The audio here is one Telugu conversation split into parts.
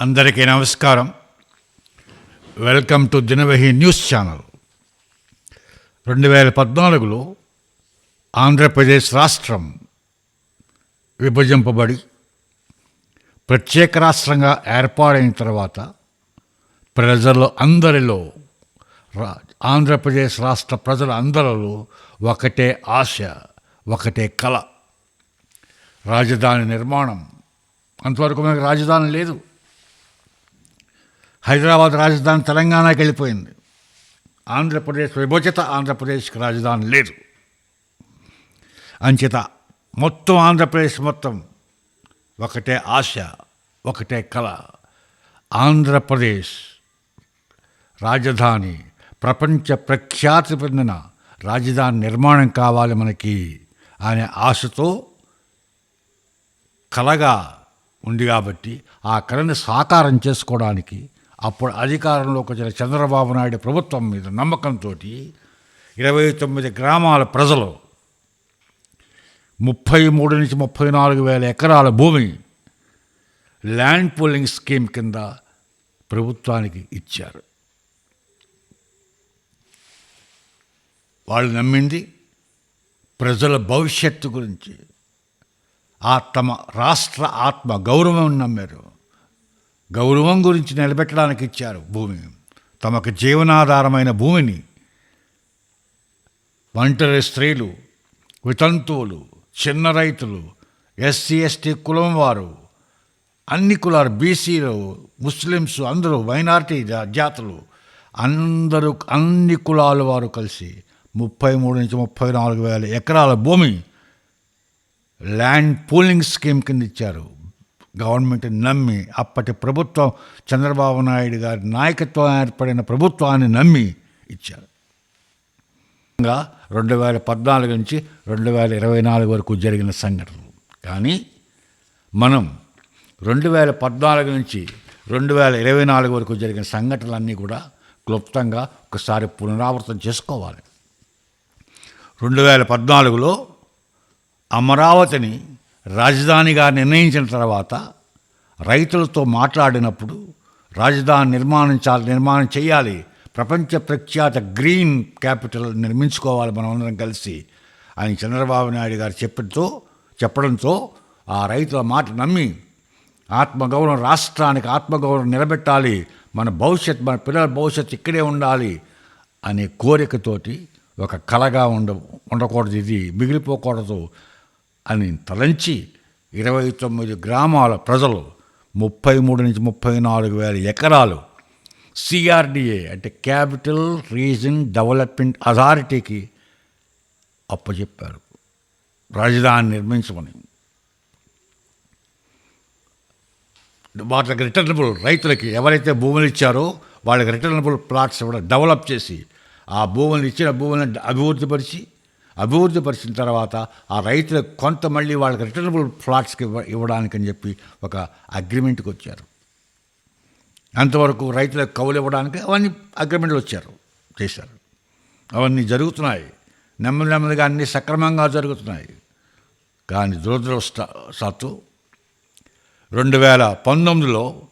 అందరికీ నమస్కారం. Welcome to Dinavahi news channel రెండు వేల పద్నాలుగులో ఆంధ్రప్రదేశ్ రాష్ట్రం విభజింపబడి ప్రత్యేక రాష్ట్రంగా ఏర్పాడైన తర్వాత ప్రజలు అందరిలో రా- ఆంధ్రప్రదేశ్ రాష్ట్ర ప్రజల అందరిలో ఒకటే ఆశ ఒకటే కళ రాజధాని నిర్మాణం. అంతవరకు మనకు రాజధాని లేదు. హైదరాబాద్ రాజధాని తెలంగాణకి వెళ్ళిపోయింది. ఆంధ్రప్రదేశ్ విభజిత ఆంధ్రప్రదేశ్కి రాజధాని లేదు. అంచేత మొత్తం ఆంధ్రప్రదేశ్ మొత్తం ఒకటే ఆశ ఒకటే కళ. ఆంధ్రప్రదేశ్ రాజధాని ప్రపంచ ప్రఖ్యాతి పొందిన రాజధాని నిర్మాణం కావాలి మనకి అనే ఆశతో కలగా ఉంది కాబట్టి ఆ కళని సాకారం చేసుకోవడానికి అప్పుడు అధికారంలోకి వచ్చిన చంద్రబాబు నాయుడు ప్రభుత్వం మీద నమ్మకంతో ఇరవై తొమ్మిది గ్రామాల ప్రజలు ముప్పై మూడు నుంచి ముప్పై నాలుగు వేల ఎకరాల భూమి ల్యాండ్ పూలింగ్ స్కీమ్ కింద ప్రభుత్వానికి ఇచ్చారు. వాళ్ళు నమ్మింది ప్రజల భవిష్యత్తు గురించి ఆ తమ రాష్ట్ర ఆత్మ గౌరవం నమ్మారు. గౌరవం గురించి నిలబెట్టడానికి ఇచ్చారు భూమి. తమకు జీవనాధారమైన భూమిని ఒంటరి స్త్రీలు వితంతువులు చిన్న రైతులు ఎస్సీ ఎస్టీ కులం వారు అన్ని కులాలు బీసీలు ముస్లిమ్స్ అందరూ మైనార్టీ జాతులు అందరూ అన్ని కులాల వారు కలిసి ముప్పై మూడు నుంచి ముప్పై నాలుగు వేల ఎకరాల భూమి ల్యాండ్ పూలింగ్ స్కీమ్ కింద ఇచ్చారు. గవర్నమెంట్ నమ్మి అప్పటి ప్రభుత్వం చంద్రబాబు నాయుడు గారి నాయకత్వం ఏర్పడిన ప్రభుత్వాన్ని నమ్మి ఇచ్చారు. ఇంకా రెండు వేల పద్నాలుగు నుంచి రెండు వేల ఇరవై నాలుగు వరకు జరిగిన సంఘటనలు. కానీ మనం రెండు వేల పద్నాలుగు నుంచి రెండు వేల ఇరవై నాలుగు వరకు జరిగిన సంఘటనలన్నీ కూడా క్లుప్తంగా ఒకసారి పునరావృతం చేసుకోవాలి. రెండు వేల పద్నాలుగులో అమరావతిని రాజధానిగా నిర్ణయించిన తర్వాత రైతులతో మాట్లాడినప్పుడు రాజధాని నిర్మాణించాలి నిర్మాణం చేయాలి. ప్రపంచ ప్రఖ్యాత గ్రీన్ క్యాపిటల్ నిర్మించుకోవాలి మనం అందరం కలిసి అని చంద్రబాబు నాయుడు గారు చెప్పడంతో చెప్పడంతో ఆ రైతుల మాట నమ్మి ఆత్మగౌరవం రాష్ట్రానికి ఆత్మగౌరవం నిలబెట్టాలి. మన భవిష్యత్ మన పిల్లల భవిష్యత్తు ఇక్కడే ఉండాలి అనే కోరికతోటి ఒక కలగా ఉండ ఉండకూడదు. ఇది మిగిలిపోకూడదు. అని తలంచి ఇరవై తొమ్మిది గ్రామాల ప్రజలు ముప్పై మూడు నుంచి ముప్పై నాలుగు వేల ఎకరాలు సిఆర్డిఏ అంటే క్యాపిటల్ రీజన్ డెవలప్మెంట్ అథారిటీకి అప్పచెప్పారు రాజధాని నిర్మించమని వాళ్ళకి రిటర్నబుల్ రైతులకి ఎవరైతే భూములు ఇచ్చారో వాళ్ళకి రిటర్నబుల్ ప్లాట్స్ ఇవ్వడం డెవలప్ చేసి ఆ భూములు ఇచ్చిన భూములను అభివృద్ధిపరిచి అభివృద్ధిపరిచిన తర్వాత ఆ రైతులకు కొంత మళ్ళీ వాళ్ళకి రిటర్నబుల్ ప్లాట్స్కి ఇవ్వ ఇవ్వడానికి అని చెప్పి ఒక అగ్రిమెంట్కి వచ్చారు. అంతవరకు రైతులకు కవులు ఇవ్వడానికి అవన్నీ అగ్రిమెంట్లు వచ్చారు చేశారు. అవన్నీ జరుగుతున్నాయి. నెమ్మది నెమ్మదిగా అన్నీ సక్రమంగా జరుగుతున్నాయి. కానీ దురదృష్టవశాత్తు రెండు వేల పంతొమ్మిదిలో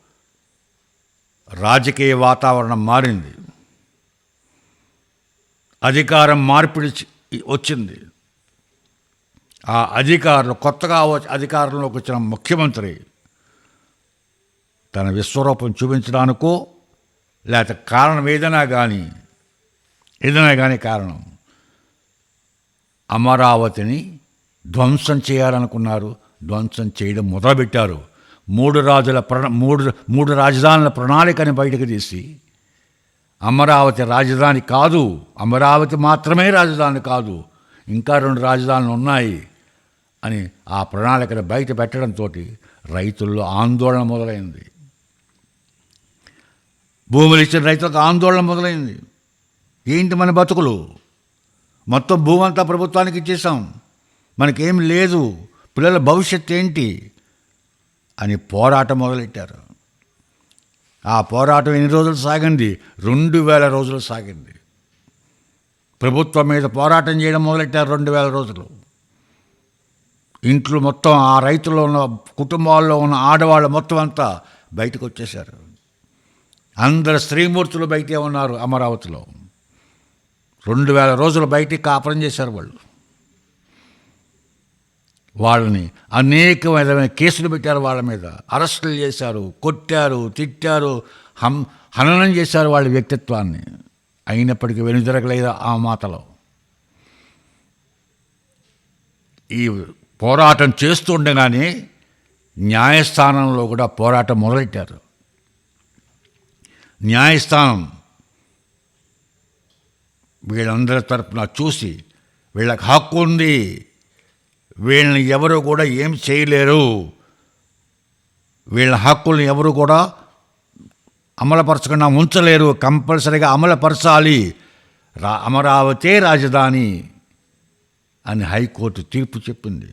రాజకీయ వాతావరణం మారింది. అధికారం మార్పిడి వచ్చింది. ఆ అధికారులు కొత్తగా అధికారంలోకి వచ్చిన ముఖ్యమంత్రి తన విశ్వరూపం చూపించడానికో లేకపోతే కారణం ఏదైనా కానీ ఏదైనా కానీ కారణం అమరావతిని ధ్వంసం చేయాలనుకున్నారు. ధ్వంసం చేయడం మొదలుపెట్టారు. మూడు రాజుల ప్ర మూడు మూడు రాజధానుల ప్రణాళికని బయటకు తీసి అమరావతి రాజధాని కాదు. అమరావతి మాత్రమే రాజధాని కాదు. ఇంకా రెండు రాజధానులు ఉన్నాయి అని ఆ ప్రణాళికను బయట పెట్టడంతో రైతుల్లో ఆందోళన మొదలైంది. భూములు ఇచ్చిన రైతులకు ఆందోళన మొదలైంది. ఏంటి మన బతుకులు? మొత్తం భూమంతా ప్రభుత్వానికి ఇచ్చేసాం మనకేం లేదు. పిల్లల భవిష్యత్ ఏంటి? అని పోరాటం మొదలెట్టారు. ఆ పోరాటం ఎన్ని రోజులు సాగింది? రెండు వేల రోజులు సాగింది. ప్రభుత్వం మీద పోరాటం చేయడం మొదలెట్టారు రెండు వేల రోజులు. ఇంట్లో మొత్తం ఆ రైతుల్లో ఉన్న కుటుంబాల్లో ఉన్న ఆడవాళ్ళు మొత్తం అంతా బయటకు వచ్చేశారు అందరు స్త్రీమూర్తులు బయటే ఉన్నారు అమరావతిలో. రెండు వేల రోజులు బయటికి కాపురం చేశారు వాళ్ళు. వాళ్ళని అనేక విధమైన కేసులు పెట్టారు వాళ్ళ మీద. అరెస్టులు చేశారు కొట్టారు తిట్టారు హం హననం చేశారు వాళ్ళ వ్యక్తిత్వాన్ని. అయినప్పటికీ వెనుదిరగలేదు ఆ మాటలో. ఈ పోరాటం చేస్తుండగానే న్యాయస్థానంలో కూడా పోరాటం మొదలెట్టారు. న్యాయస్థానం వీళ్ళందరి తరఫున చూసి వీళ్ళకి హక్కు ఉంది. వీళ్ళని ఎవరు కూడా ఏం చేయలేరు. వీళ్ళ హక్కులను ఎవరు కూడా అమలుపరచకుండా ఉంచలేరు. కంపల్సరీగా అమలుపరచాలి. రా అమరావతే రాజధాని అని హైకోర్టు తీర్పు చెప్పింది.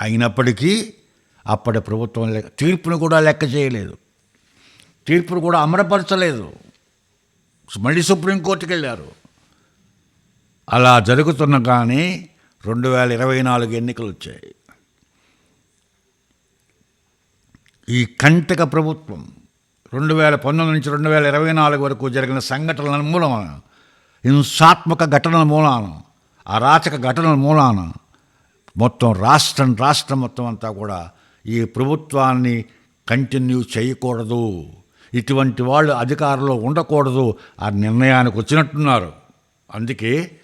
అయినప్పటికీ అప్పటి ప్రభుత్వం లెక్క తీర్పును కూడా లెక్క చేయలేదు. తీర్పును కూడా అమరపరచలేదు మళ్ళీ సుప్రీంకోర్టుకి వెళ్ళారు అలా జరుగుతున్న కానీ రెండు వేల ఇరవై నాలుగు ఎన్నికలు వచ్చాయి ఈ కంటక ప్రభుత్వం రెండు వేల పంతొమ్మిది నుంచి రెండు వేల ఇరవై నాలుగు వరకు జరిగిన సంఘటనల మూలన హింసాత్మక ఘటనల మూలాన అరాచక ఘటనల మూలాన మొత్తం రాష్ట్రం రాష్ట్రం మొత్తం అంతా కూడా ఈ ప్రభుత్వాన్ని కంటిన్యూ చేయకూడదు. ఇటువంటి వాళ్ళు అధికారంలో ఉండకూడదు ఆ నిర్ణయానికి వచ్చినట్టున్నారు. అందుకే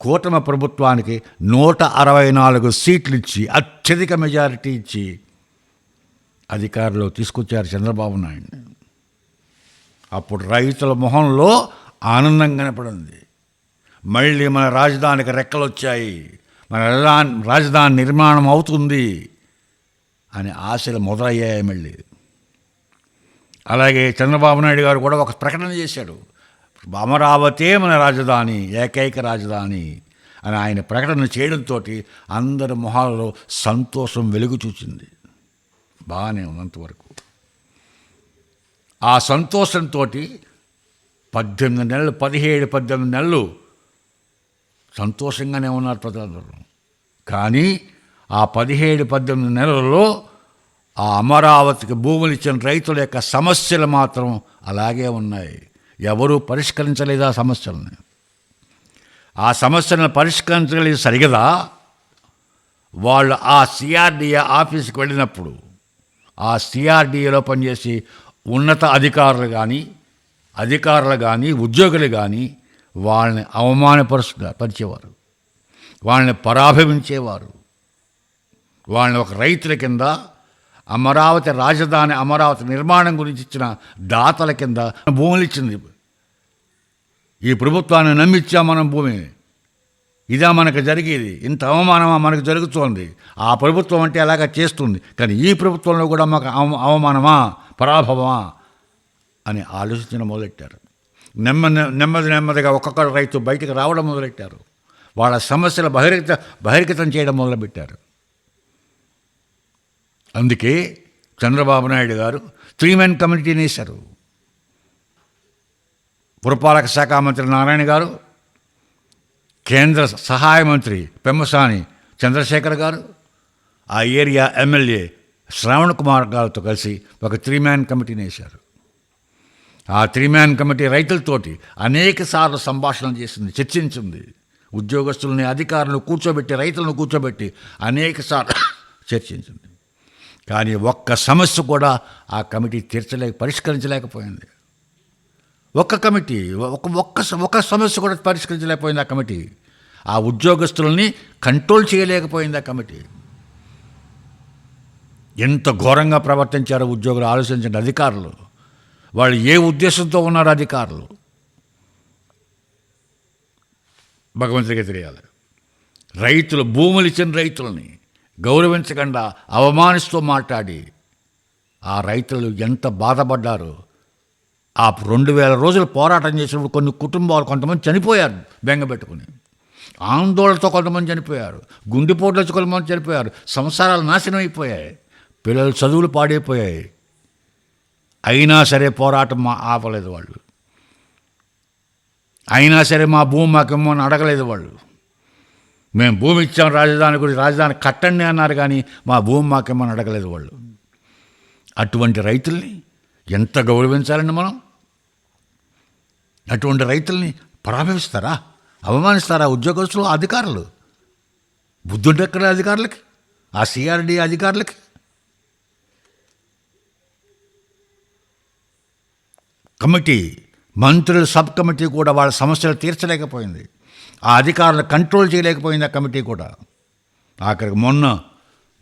కూటమి ప్రభుత్వానికి నూట అరవై నాలుగు సీట్లు ఇచ్చి అత్యధిక మెజారిటీ ఇచ్చి అధికారంలో తీసుకొచ్చారు చంద్రబాబు నాయుడు. అప్పుడు రైతుల మొహంలో ఆనందం కనపడింది. మళ్ళీ మన రాజధానికి రెక్కలు వచ్చాయి. మన రాజధాని రాజధాని నిర్మాణం అవుతుంది అని ఆశలు మొదలయ్యాయి మళ్ళీ. అలాగే చంద్రబాబు నాయుడు గారు కూడా ఒక ప్రకటన చేశాడు. అమరావతే మన రాజధాని ఏకైక రాజధాని అని ఆయన ప్రకటన చేయడంతో అందరి మొహాలలో సంతోషం వెలుగు చూచింది. బాగానే ఉన్నంతవరకు ఆ సంతోషంతో పద్దెనిమిది నెలలు పదిహేడు పద్దెనిమిది నెలలు సంతోషంగానే ఉన్నారు ప్రజలందరూ. కానీ ఆ పదిహేడు పద్దెనిమిది నెలలలో ఆ అమరావతికి భూములు ఇచ్చిన రైతుల యొక్క సమస్యలు మాత్రం అలాగే ఉన్నాయి. ఎవరూ పరిష్కరించలేదు ఆ సమస్యలని? ఆ సమస్యలను పరిష్కరించగలిగి సరిగదా? వాళ్ళు ఆ సిఆర్డిఏ ఆఫీస్కి వెళ్ళినప్పుడు ఆ సిఆర్డిఏలో పనిచేసి ఉన్నత అధికారులు కానీ అధికారులు కానీ ఉద్యోగులు కానీ వాళ్ళని అవమానపరుస్తు పరిచేవారు. వాళ్ళని పరాభవించేవారు. వాళ్ళని ఒక రైతుల కింద అమరావతి రాజధాని అమరావతి నిర్మాణం గురించి ఇచ్చిన దాతల కింద భూములు ఇచ్చింది. ఈ ప్రభుత్వాన్ని నమ్మిచ్చా మనం భూమి. ఇదా మనకు జరిగేది. ఇంత అవమానమా మనకు జరుగుతోంది. ఆ ప్రభుత్వం అంటే అలాగా చేస్తుంది. కానీ ఈ ప్రభుత్వంలో కూడా మాకు అవ- అవమానమా? పరాభవమా? అని ఆలోచించిన మొదలెట్టారు. నెమ్మది నెమ్మది నెమ్మదిగా ఒక్కొక్క రైతు బయటకు రావడం మొదలెట్టారు. వాళ్ళ సమస్యలు బహిర్గత బహిర్గతం చేయడం మొదలుపెట్టారు. అందుకే చంద్రబాబు నాయుడు గారు త్రీ మెన్ కమిటీని వేశారు. పురపాలక శాఖ మంత్రి నారాయణ గారు కేంద్ర సహాయ మంత్రి పెమ్మసాని చంద్రశేఖర్ గారు ఆ ఏరియా ఎమ్మెల్యే శ్రావణ్ కుమార్ గారితో కలిసి ఒక త్రీ మ్యాన్ కమిటీని వేశారు. ఆ త్రీ మ్యాన్ కమిటీ రైతులతోటి అనేక సార్లు సంభాషణ చేసింది చర్చించింది. ఉద్యోగస్తుల్ని అధికారులను కూర్చోబెట్టి రైతులను కూర్చోబెట్టి అనేక సార్లు చర్చించింది. కానీ ఒక్క సమస్య కూడా ఆ కమిటీ తీర్చలేక పరిష్కరించలేకపోయింది. ఒక్క కమిటీ ఒక ఒక్క ఒక సమస్య కూడా పరిష్కరించలేకపోయింది ఆ కమిటీ. ఆ ఉద్యోగస్తుల్ని కంట్రోల్ చేయలేకపోయింది ఆ కమిటీ. ఎంత ఘోరంగా ప్రవర్తించారో ఉద్యోగులు ఆలోచించండి అధికారులు. వాళ్ళు ఏ ఉద్దేశంతో ఉన్నారు అధికారులు? భగవంతుడికి తెలియాలి. రైతులు భూములు ఇచ్చిన రైతులని గౌరవించకుండా అవమానిస్తూ మాట్లాడి ఆ రైతులు ఎంత బాధపడ్డారు. ఆ రెండు వేల రోజులు పోరాటం చేసినప్పుడు కొన్ని కుటుంబాలు కొంతమంది చనిపోయారు బెంగపెట్టుకుని ఆందోళనతో కొంతమంది చనిపోయారు. గుండెపోట్లు వచ్చి కొంతమంది చనిపోయారు. సంసారాలు నాశనం అయిపోయాయి. పిల్లల చదువులు పాడైపోయాయి. అయినా సరే పోరాటం మా ఆపలేదు వాళ్ళు. అయినా సరే మా భూమి మాకేమో అని అడగలేదు వాళ్ళు. మేము భూమి ఇచ్చాం రాజధాని గురించి రాజధాని కట్టండి అన్నారు కానీ మా భూమి మాకేమని అడగలేదు వాళ్ళు. అటువంటి రైతుల్ని ఎంత గౌరవించాలండి మనం? అటువంటి రైతుల్ని పరాభవిస్తారా? అవమానిస్తారా ఉద్యోగస్తులు అధికారులు? బుద్ధుడు ఎక్కడ అధికారులకి? ఆ సిఆర్డి అధికారులకి? కమిటీ మంత్రుల సబ్ కమిటీ కూడా వాళ్ళ సమస్యలు తీర్చలేకపోయింది. ఆ అధికారులు కంట్రోల్ చేయలేకపోయింది ఆ కమిటీ కూడా. ఆఖరికి మొన్న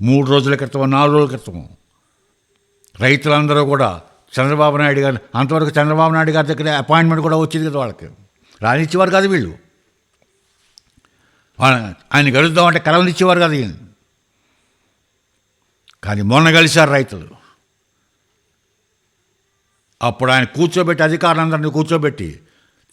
మూడు రోజుల క్రితం నాలుగు రోజుల క్రితం రైతులందరూ కూడా చంద్రబాబు నాయుడు గారు అంతవరకు చంద్రబాబు నాయుడు గారి దగ్గర అపాయింట్మెంట్ కూడా వచ్చింది కదా వాళ్ళకి. రానిచ్చేవారు కాదు వీళ్ళు. ఆయన గెలుద్దామంటే కలవనిచ్చేవారు కాదు ఈయన. కానీ మొన్న కలిశారు రైతులు. అప్పుడు ఆయన కూర్చోబెట్టి అధికారులందరినీ కూర్చోబెట్టి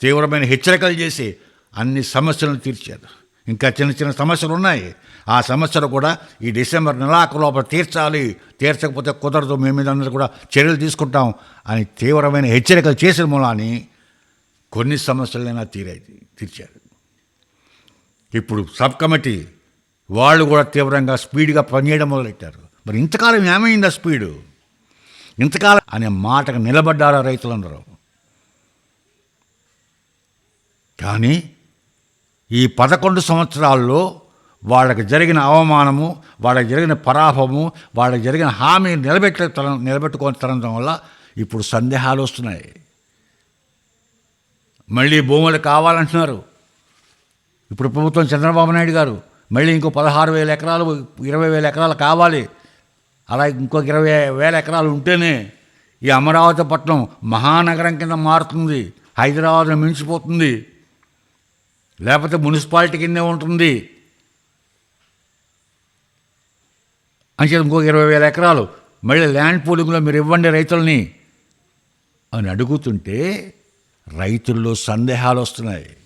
తీవ్రమైన హెచ్చరికలు చేసి అన్ని సమస్యలను తీర్చారు. ఇంకా చిన్న చిన్న సమస్యలు ఉన్నాయి. ఆ సమస్యలు కూడా ఈ డిసెంబర్ నెలాఖరు లోపల తీర్చాలి. తీర్చకపోతే కుదరదు. మేము మీద అందరూ కూడా చర్యలు తీసుకుంటాం అని తీవ్రమైన హెచ్చరికలు చేసిన మూలాన్ని కొన్ని సమస్యలైనా తీరే తీర్చారు. ఇప్పుడు సబ్ కమిటీ వాళ్ళు కూడా తీవ్రంగా స్పీడ్గా పనిచేయడం మొదలెట్టారు. మరి ఇంతకాలం ఏమైంది ఆ స్పీడు? ఇంతకాలం అనే మాటకు నిలబడ్డారా రైతులందరూ? కానీ ఈ పదకొండు సంవత్సరాల్లో వాళ్ళకి జరిగిన అవమానము వాళ్ళకి జరిగిన పరాభవము వాళ్ళకి జరిగిన హామీ నిలబెట్టే తరం నిలబెట్టుకొని తరంతం వల్ల ఇప్పుడు సందేహాలు వస్తున్నాయి. మళ్ళీ భూములు కావాలంటున్నారు. ఇప్పుడు ప్రభుత్వం చంద్రబాబు నాయుడు గారు మళ్ళీ ఇంకో పదహారు వేల ఎకరాలు ఇరవై వేల ఎకరాలు కావాలి. అలా ఇంకొక ఇరవై వేల ఎకరాలు ఉంటేనే ఈ అమరావతి పట్టణం మహానగరం కింద మారుతుంది. హైదరాబాద్ మించిపోతుంది. లేకపోతే మున్సిపాలిటీ కిందే ఉంటుంది. అని ఇంకొక ఇరవై వేల ఎకరాలు. మళ్ళీ ల్యాండ్ పూలింగ్లో మీరు ఇవ్వండి రైతుల్ని. అని అడుగుతుంటే రైతుల్లో సందేహాలు వస్తున్నాయి.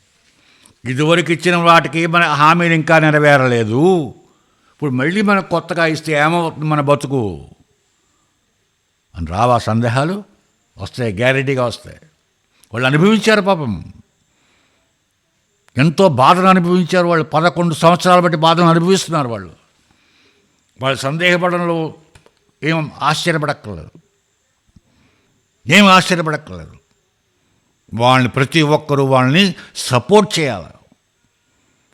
ఇదివరకు ఇచ్చిన వాటికి మన హామీలు ఇంకా నెరవేరలేదు. ఇప్పుడు మళ్ళీ మనకు కొత్తగా ఇస్తే ఏమవుతుంది మన బతుకు? అని రావా సందేహాలు? వస్తాయి గ్యారెంటీగా వస్తాయి. వాళ్ళు అనుభవించారు పాపం. ఎంతో బాధను అనుభవించారు వాళ్ళు. పదకొండు సంవత్సరాలు బట్టి బాధను అనుభవిస్తున్నారు వాళ్ళు. వాళ్ళు సందేహపడంలో ఏం ఆశ్చర్యపడక్కర్లేదు. ఏం ఆశ్చర్యపడక్కర్లేదు. వాళ్ళని ప్రతి ఒక్కరూ వాళ్ళని సపోర్ట్ చేయాలి.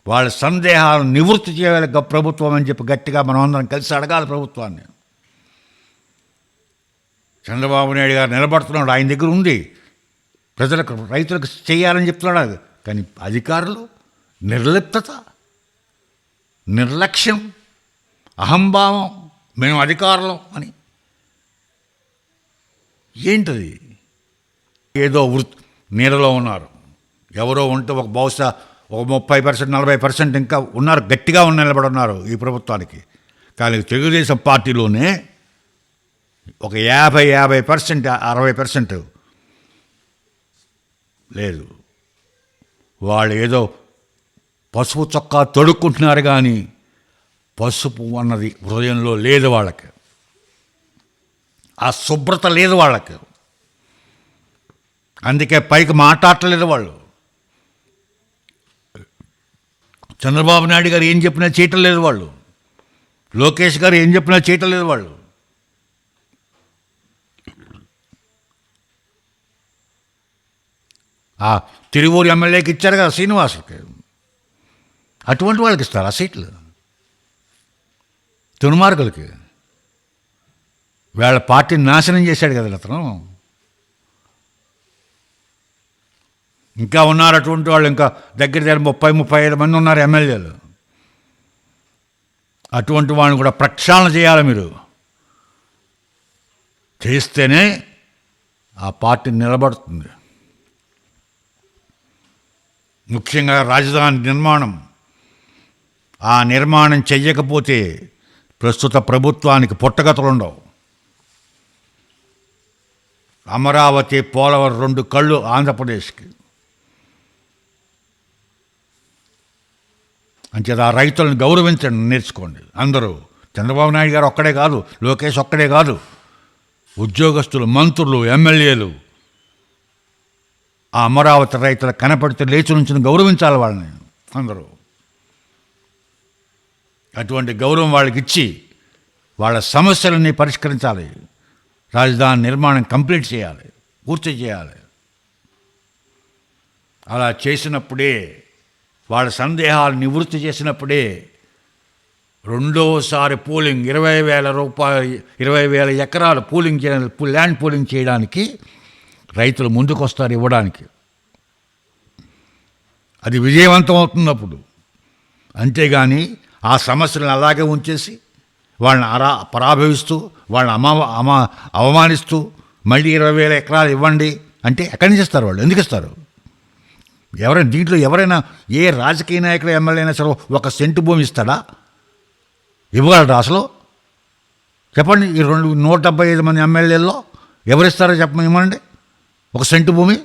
వాళ్ళ సందేహాలను నివృత్తి చేయాలి. ప్రభుత్వం అని చెప్పి గట్టిగా మనం అందరం కలిసి అడగాలి ప్రభుత్వాన్ని. చంద్రబాబు నాయుడు గారు నిలబడుతున్నాడు. ఆయన దగ్గర ఉంది. ప్రజలకు రైతులకు చేయాలని చెప్తున్నాడు. అది. కానీ అధికారులు నిర్లిప్తత నిర్లక్ష్యం అహంభావం మేము అధికారులం అని. ఏంటది? ఏదో వృత్ నీడలో ఉన్నారు. ఎవరో ఉంటే ఒక బహుశా ఒక ముప్పై పర్సెంట్ నలభై పర్సెంట్ ఇంకా ఉన్నారు గట్టిగా ఉన్న నిలబడి ఉన్నారు ఈ ప్రభుత్వానికి. కానీ తెలుగుదేశం పార్టీలోనే ఒక యాభై యాభై పర్సెంట్ అరవై పర్సెంట్ లేదు. వాళ్ళు ఏదో పసుపు చొక్కా తొడుక్కుంటున్నారు కానీ పసుపు అన్నది హృదయంలో లేదు వాళ్ళకి. ఆ శుభ్రత లేదు వాళ్ళకి. అందుకే పైకి మాట్లాడలేదు వాళ్ళు. చంద్రబాబు నాయుడు గారు ఏం చెప్పినా చేయటం లేదు వాళ్ళు. లోకేష్ గారు ఏం చెప్పినా చేయటం లేదు వాళ్ళు. ఆ తిరువూరు ఎమ్మెల్యేకి ఇచ్చారు కదా శ్రీనివాసుకి. అటువంటి వాళ్ళకి ఇస్తారు ఆ సీట్లు? తునుమార్గులకి వాళ్ళ పార్టీని నాశనం చేశాడు కదా అతను. ఇంకా ఉన్నారు అటువంటి వాళ్ళు ఇంకా దగ్గర దగ్గర ముప్పై ముప్పై ఐదు మంది ఉన్నారు ఎమ్మెల్యేలు. అటువంటి వాళ్ళని కూడా ప్రక్షాళన చేయాలి మీరు. చేస్తేనే ఆ పార్టీ నిలబడుతుంది. ముఖ్యంగా రాజధాని నిర్మాణం. ఆ నిర్మాణం చెయ్యకపోతే ప్రస్తుత ప్రభుత్వానికి పుట్టగతలుండవు. అమరావతి పోలవరం రెండు కళ్ళు ఆంధ్రప్రదేశ్కి. అంచేత ఆ రైతులను గౌరవించండి నేర్చుకోండి. అందరూ చంద్రబాబు నాయుడు గారు ఒక్కడే కాదు లోకేష్ ఒక్కడే కాదు. ఉద్యోగస్తులు మంత్రులు ఎమ్మెల్యేలు ఆ అమరావతి రైతుల కనపడితే లేచి నుంచి గౌరవించాలి వాళ్ళని అందరూ. అటువంటి గౌరవం వాళ్ళకి ఇచ్చి వాళ్ళ సమస్యలన్నీ పరిష్కరించాలి. రాజధాని నిర్మాణం కంప్లీట్ చేయాలి పూర్తి చేయాలి. అలా చేసినప్పుడే వాళ్ళ సందేహాలు నివృత్తి చేసినప్పుడే రెండోసారి పోలింగ్ ఇరవై వేల రూపాయలు ఇరవై వేల ఎకరాలు పోలింగ్ చేయడానికి ల్యాండ్ పోలింగ్ చేయడానికి రైతులు ముందుకు వస్తారు ఇవ్వడానికి. అది విజయవంతం అవుతున్నప్పుడు అంతేగాని ఆ సమస్యలను అలాగే ఉంచేసి వాళ్ళని అరా పరాభవిస్తూ వాళ్ళని అమా అమా అవమానిస్తూ మళ్ళీ ఇరవై వేల ఎకరాలు ఇవ్వండి అంటే ఎక్కడి నుంచి ఇస్తారు వాళ్ళు? ఎందుకు ఇస్తారు? ఎవరైనా దీంట్లో ఎవరైనా ఏ రాజకీయ నాయకుడు ఎమ్మెల్యే అయినా సరే ఒక సెంటు భూమి ఇస్తాడా? ఇవ్వగలరా అసలు? చెప్పండి ఈ రెండు నూట డెబ్బై ఐదు మంది ఎమ్మెల్యేల్లో ఎవరిస్తారో చెప్పమని ఇవ్వండి ఒక సెంటు భూమి?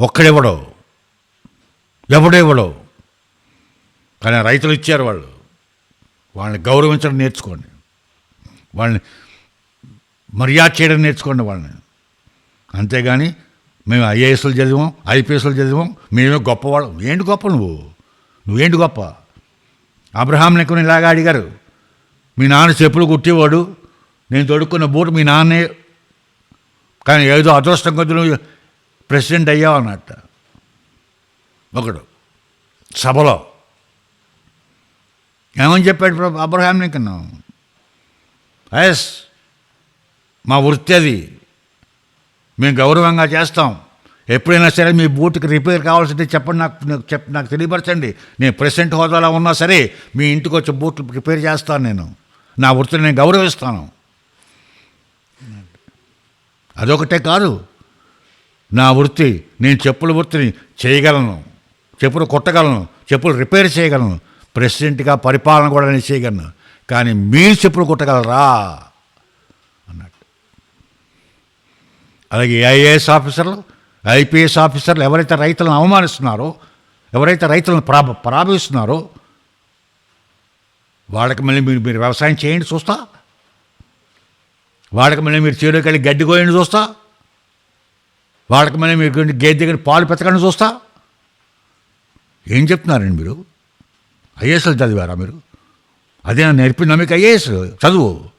ఒక్కడెవడో ఎవడెవడో కానీ రైతులు ఇచ్చారు వాళ్ళు. వాళ్ళని గౌరవించడం నేర్చుకోండి. వాళ్ళని మర్యాద చేయడం నేర్చుకోండి వాళ్ళని. అంతేగాని మేము ఐఏఎస్లు చదివాం ఐపీఎస్లు చదివాం మేమే గొప్పవాళ్ళం. ఏంటి గొప్ప నువ్వు? నువ్వేంటి గొప్ప? అబ్రహాం లింకన్ ఇలాగా అడిగారు. మీ నాన్న చెప్పులు కుట్టేవాడు. నేను తొడుక్కున్న బూట మీ నాన్నే కానీ ఏదో అదృష్టం కొద్ది నువ్వు ప్రెసిడెంట్ అయ్యావు అన్నట్ట ఒకడు. సభలో. ఏమని చెప్పాడు అబ్రహాం లింకన్? ఎస్. మా వృత్తి అది. మేము గౌరవంగా చేస్తాం. ఎప్పుడైనా సరే మీ బూట్కి రిపేర్ కావాల్సింటే చెప్పండి నాకు నాకు చెప్ నాకు తెలియపరచండి. నేను ప్రెసిడెంట్ హోదాలో ఉన్నా సరే మీ ఇంటికి వచ్చి బూట్లు రిపేర్ చేస్తాను నేను. నా వృత్తిని నేను గౌరవిస్తాను. అదొకటే కాదు. నా వృత్తి నేను చెప్పుల వృత్తిని చేయగలను. చెప్పులు కుట్టగలను చెప్పులు రిపేర్ చేయగలను. ప్రెసిడెంట్గా పరిపాలన కూడా నేను చేయగలను. కానీ మీరు చెప్పులు కుట్టగలరా? అన్నట్టు అలాగే ఐఏఎస్ ఆఫీసర్లు ఐపీఎస్ ఆఫీసర్లు ఎవరైతే రైతులను అవమానిస్తున్నారో ఎవరైతే రైతులను ప్రా ప్రాభిస్తున్నారో వాళ్ళకి మళ్ళీ మీరు మీరు వ్యవసాయం చేయండి చూస్తా. వాడకమైన మీరు చేలోకి వెళ్ళి గడ్డి కోయండి చూస్తా. వాడకమైన మీరు గేదె దగ్గర పాలు పెతకండి చూస్తా. ఏం చెప్తున్నారండి మీరు? ఐఏఎస్లు చదివారా మీరు? అదే నేర్పిందా మీకు ఐఏఎస్? చదువు.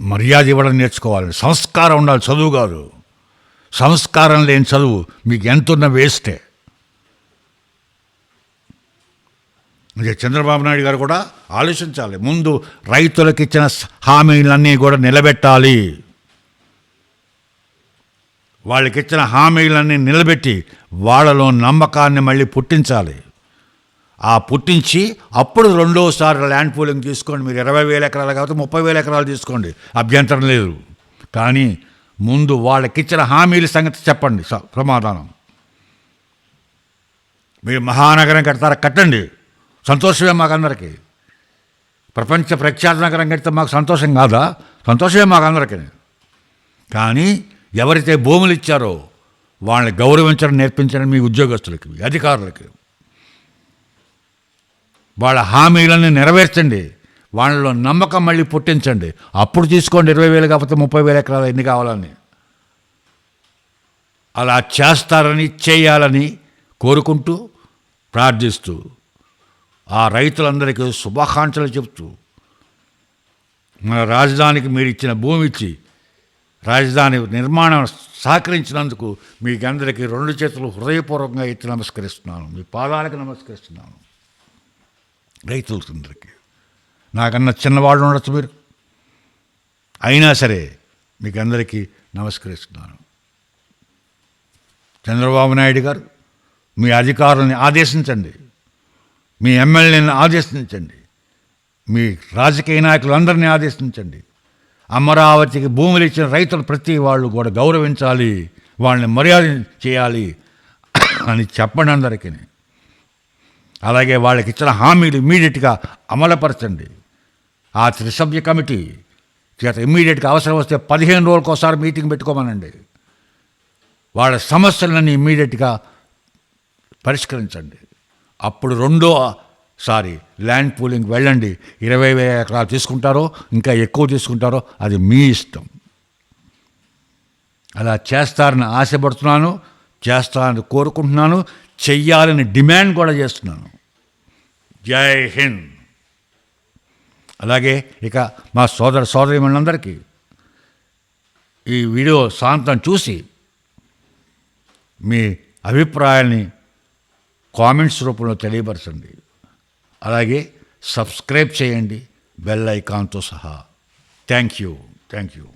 మర్యాద ఇవ్వడం నేర్చుకోవాలి. సంస్కారం ఉండాలి చదువు కాదు సంస్కారం లేని చదువు మీకు ఎంతున్న వేస్టే. ఇక చంద్రబాబు నాయుడు గారు కూడా ఆలోచించాలి. ముందు రైతులకు ఇచ్చిన హామీలన్నీ కూడా నిలబెట్టాలి. వాళ్ళకి ఇచ్చిన హామీలన్నీ నిలబెట్టి వాళ్ళలో నమ్మకాన్ని మళ్ళీ పుట్టించాలి. ఆ పుట్టించి అప్పుడు రెండోసారి ల్యాండ్ పూలింగ్ తీసుకోండి. మీరు ఇరవై వేల ఎకరాలు కాబట్టి ముప్పై వేల ఎకరాలు తీసుకోండి. అభ్యంతరం లేదు. కానీ ముందు వాళ్ళకిచ్చిన హామీల సంగతి చెప్పండి. స- సమాధానం. మీరు మహానగరం కడతారా? కట్టండి. సంతోషమే మాకందరికీ. ప్రపంచ ప్రఖ్యాత నగరం కడితే మాకు సంతోషం కాదా? సంతోషమే మాకందరికీ. కానీ ఎవరైతే భూములు ఇచ్చారో వాళ్ళని గౌరవించడం నేర్పించడం మీ ఉద్యోగస్తులకి మీ అధికారులకి. వాళ్ళ హామీలను నెరవేర్చండి. వాళ్ళలో నమ్మకం మళ్ళీ పుట్టించండి. అప్పుడు తీసుకోండి ఇరవై వేలు కాకపోతే ముప్పై వేల ఎకరాలు ఎన్ని కావాలని. అలా చేస్తారని చేయాలని కోరుకుంటూ ప్రార్థిస్తూ ఆ రైతులందరికీ శుభాకాంక్షలు చెప్తూ మన రాజధానికి మీరు ఇచ్చిన భూమి ఇచ్చి రాజధాని నిర్మాణం సహకరించినందుకు మీకందరికీ రెండు చేతులు హృదయపూర్వకంగా ఎత్తి నమస్కరిస్తున్నాను. మీ పాదాలకు నమస్కరిస్తున్నాను. రైతులందరికీ. నాకన్నా చిన్నవాళ్ళు ఉండొచ్చు మీరు. అయినా సరే మీకు అందరికీ నమస్కరిస్తున్నాను. చంద్రబాబు నాయుడు గారు మీ అధికారుల్ని ఆదేశించండి. మీ ఎమ్మెల్యేని ఆదేశించండి. మీ రాజకీయ నాయకులందరినీ ఆదేశించండి. అమరావతికి భూములు ఇచ్చిన రైతులు ప్రతి వాళ్ళు కూడా గౌరవించాలి వాళ్ళని మర్యాద చేయాలి అని చెప్పండి అందరికీ. అలాగే వాళ్ళకి ఇచ్చిన హామీలు ఇమీడియట్గా అమలుపరచండి. ఆ త్రిసభ్య కమిటీ చేత ఇమీడియట్గా అవసరం వస్తే పదిహేను రోజులకు ఒకసారి మీటింగ్ పెట్టుకోమనండి. వాళ్ళ సమస్యలన్నీ ఇమీడియట్గా పరిష్కరించండి. అప్పుడు రెండో సారి ల్యాండ్ పూలింగ్ వెళ్ళండి. ఇరవై వేల ఎకరాలు తీసుకుంటారో ఇంకా ఎక్కువ తీసుకుంటారో అది మీ ఇష్టం. అలా చేస్తారని ఆశపడుతున్నాను చేస్తారని కోరుకుంటున్నాను చెయ్యాలని డిమాండ్ కూడా చేస్తున్నాను. జై హింద్. అలాగే ఇక మా సోదర సోదరిమణులందరికీ ఈ వీడియో సాంతం చూసి మీ అభిప్రాయాల్ని కామెంట్స్ రూపంలో తెలియపరచండి. అలాగే సబ్స్క్రైబ్ చేయండి బెల్ ఐకాన్తో సహా. Thank you thank you.